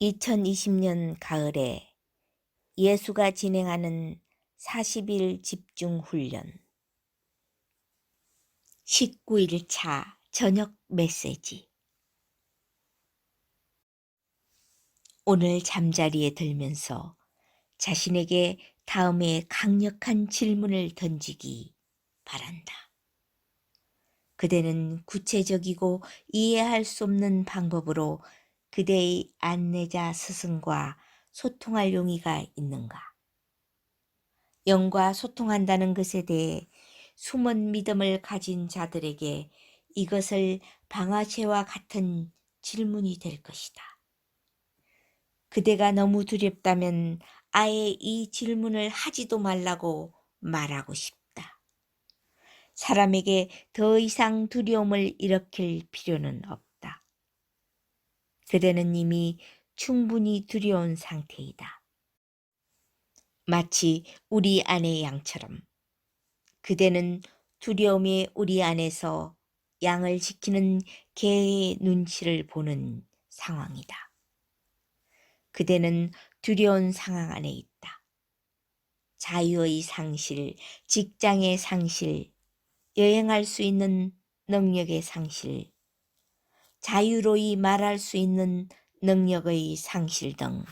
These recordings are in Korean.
2020년 가을에 예수가 진행하는 40일 집중 훈련 19일 차 저녁 메시지 오늘 잠자리에 들면서 자신에게 다음에 강력한 질문을 던지기 바란다. 그대는 구체적이고 이해할 수 없는 방법으로 그대의 안내자 스승과 소통할 용의가 있는가? 영과 소통한다는 것에 대해 숨은 믿음을 가진 자들에게 이것을 방아쇠와 같은 질문이 될 것이다. 그대가 너무 두렵다면 아예 이 질문을 하지도 말라고 말하고 싶다. 사람에게 더 이상 두려움을 일으킬 필요는 없다. 그대는 이미 충분히 두려운 상태이다. 마치 우리 아내 양처럼 그대는 두려움이 우리 안에서 양을 지키는 개의 눈치를 보는 상황이다. 그대는 두려운 상황 안에 있다. 자유의 상실, 직장의 상실, 여행할 수 있는 능력의 상실, 자유로이 말할 수 있는 능력의 상실 등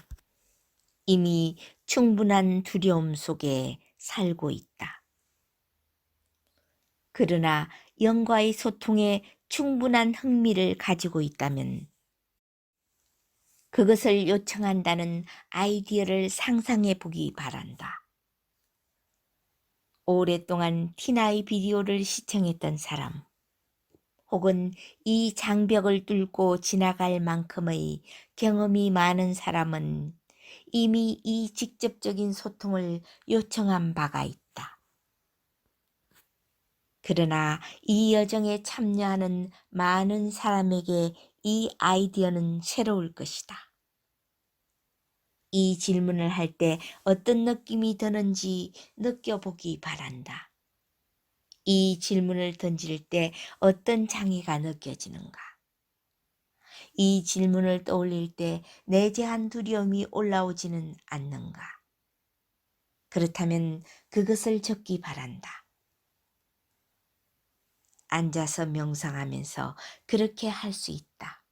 이미 충분한 두려움 속에 살고 있다. 그러나 영과의 소통에 충분한 흥미를 가지고 있다면 그것을 요청한다는 아이디어를 상상해 보기 바란다. 오랫동안 티나이 비디오를 시청했던 사람, 혹은 이 장벽을 뚫고 지나갈 만큼의 경험이 많은 사람은 이미 이 직접적인 소통을 요청한 바가 있다. 그러나 이 여정에 참여하는 많은 사람에게 이 아이디어는 새로울 것이다. 이 질문을 할 때 어떤 느낌이 드는지 느껴보기 바란다. 이 질문을 던질 때 어떤 장애가 느껴지는가? 이 질문을 떠올릴 때 내재한 두려움이 올라오지는 않는가? 그렇다면 그것을 적기 바란다. 앉아서 명상하면서 그렇게 할 수 있다.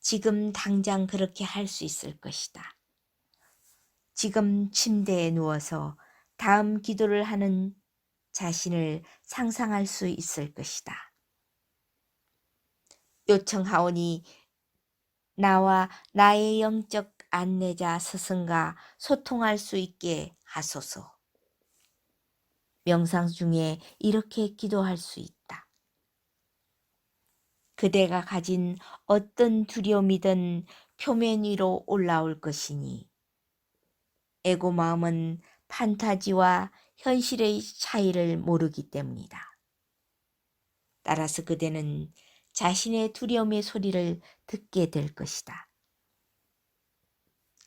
지금 당장 그렇게 할 수 있을 것이다. 지금 침대에 누워서 다음 기도를 하는 자신을 상상할 수 있을 것이다. 요청하오니 나와 나의 영적 안내자 스승과 소통할 수 있게 하소서. 명상 중에 이렇게 기도할 수 있다. 그대가 가진 어떤 두려움이든 표면 위로 올라올 것이니 에고 마음은 판타지와 현실의 차이를 모르기 때문이다. 따라서 그대는 자신의 두려움의 소리를 듣게 될 것이다.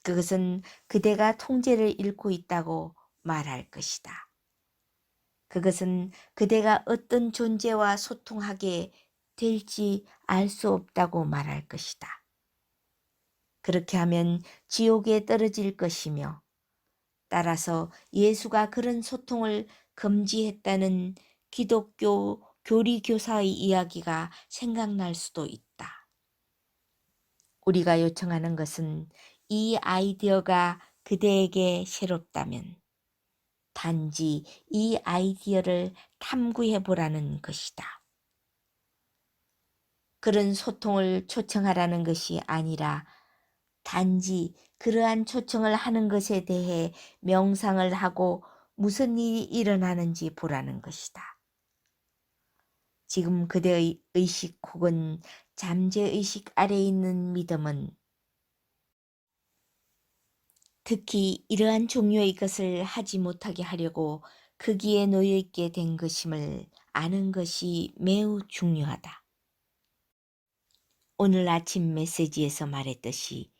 그것은 그대가 통제를 잃고 있다고 말할 것이다. 그것은 그대가 어떤 존재와 소통하게 될지 알 수 없다고 말할 것이다. 그렇게 하면 지옥에 떨어질 것이며 따라서 예수가 그런 소통을 금지했다는 기독교 교리교사의 이야기가 생각날 수도 있다. 우리가 요청하는 것은 이 아이디어가 그대에게 새롭다면 단지 이 아이디어를 탐구해 보라는 것이다. 그런 소통을 초청하라는 것이 아니라 단지 그러한 초청을 하는 것에 대해 명상을 하고 무슨 일이 일어나는지 보라는 것이다. 지금 그대의 의식 혹은 잠재의식 아래에 있는 믿음은 특히 이러한 종류의 것을 하지 못하게 하려고 거기에 놓여 있게 된 것임을 아는 것이 매우 중요하다. 오늘 아침 메시지에서 말했듯이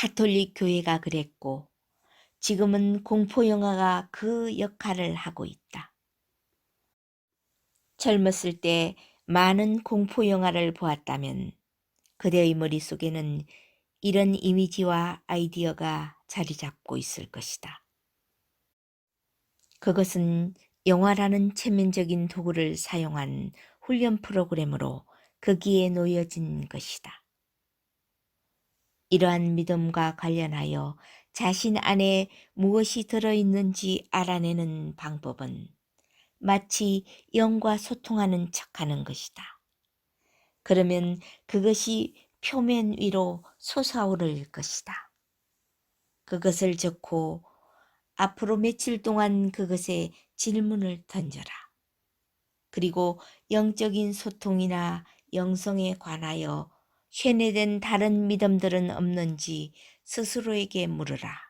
가톨릭 교회가 그랬고 지금은 공포 영화가 그 역할을 하고 있다. 젊었을 때 많은 공포 영화를 보았다면 그대의 머릿속에는 이런 이미지와 아이디어가 자리 잡고 있을 것이다. 그것은 영화라는 체면적인 도구를 사용한 훈련 프로그램으로 거기에 놓여진 것이다. 이러한 믿음과 관련하여 자신 안에 무엇이 들어있는지 알아내는 방법은 마치 영과 소통하는 척 하는 것이다. 그러면 그것이 표면 위로 솟아오를 것이다. 그것을 적고 앞으로 며칠 동안 그것에 질문을 던져라. 그리고 영적인 소통이나 영성에 관하여 쇠뇌된 다른 믿음들은 없는지 스스로에게 물으라.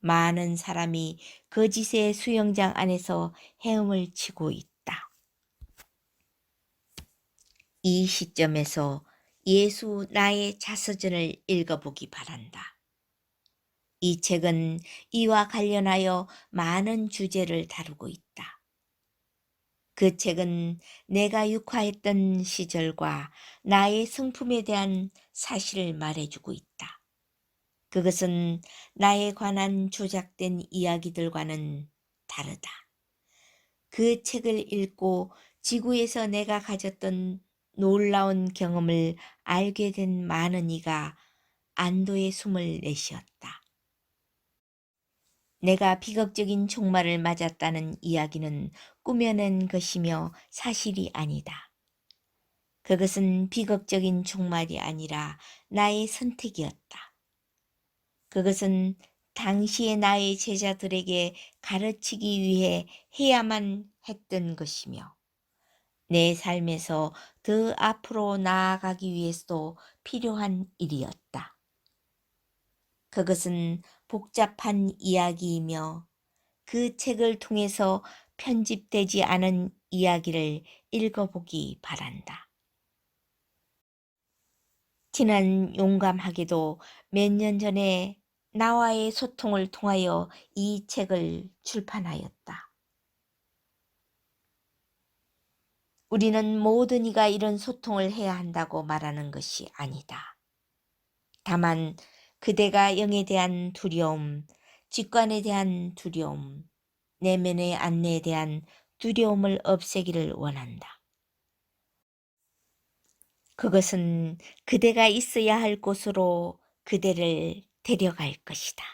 많은 사람이 거짓의 수영장 안에서 헤엄을 치고 있다. 이 시점에서 예수 나의 자서전을 읽어보기 바란다. 이 책은 이와 관련하여 많은 주제를 다루고 있다. 그 책은 내가 육화했던 시절과 나의 성품에 대한 사실을 말해주고 있다. 그것은 나에 관한 조작된 이야기들과는 다르다. 그 책을 읽고 지구에서 내가 가졌던 놀라운 경험을 알게 된 많은 이가 안도의 숨을 내쉬었다. 내가 비극적인 종말을 맞았다는 이야기는 꾸며낸 것이며 사실이 아니다. 그것은 비극적인 종말이 아니라 나의 선택이었다. 그것은 당시의 나의 제자들에게 가르치기 위해 해야만 했던 것이며 내 삶에서 더 앞으로 나아가기 위해서도 필요한 일이었다. 그것은 복잡한 이야기이며 그 책을 통해서 편집되지 않은 이야기를 읽어보기 바란다. 티는 용감하게도 몇 년 전에 나와의 소통을 통하여 이 책을 출판하였다. 우리는 모든 이가 이런 소통을 해야 한다고 말하는 것이 아니다. 다만 그대가 영에 대한 두려움, 직관에 대한 두려움, 내면의 안내에 대한 두려움을 없애기를 원한다. 그것은 그대가 있어야 할 곳으로 그대를 데려갈 것이다.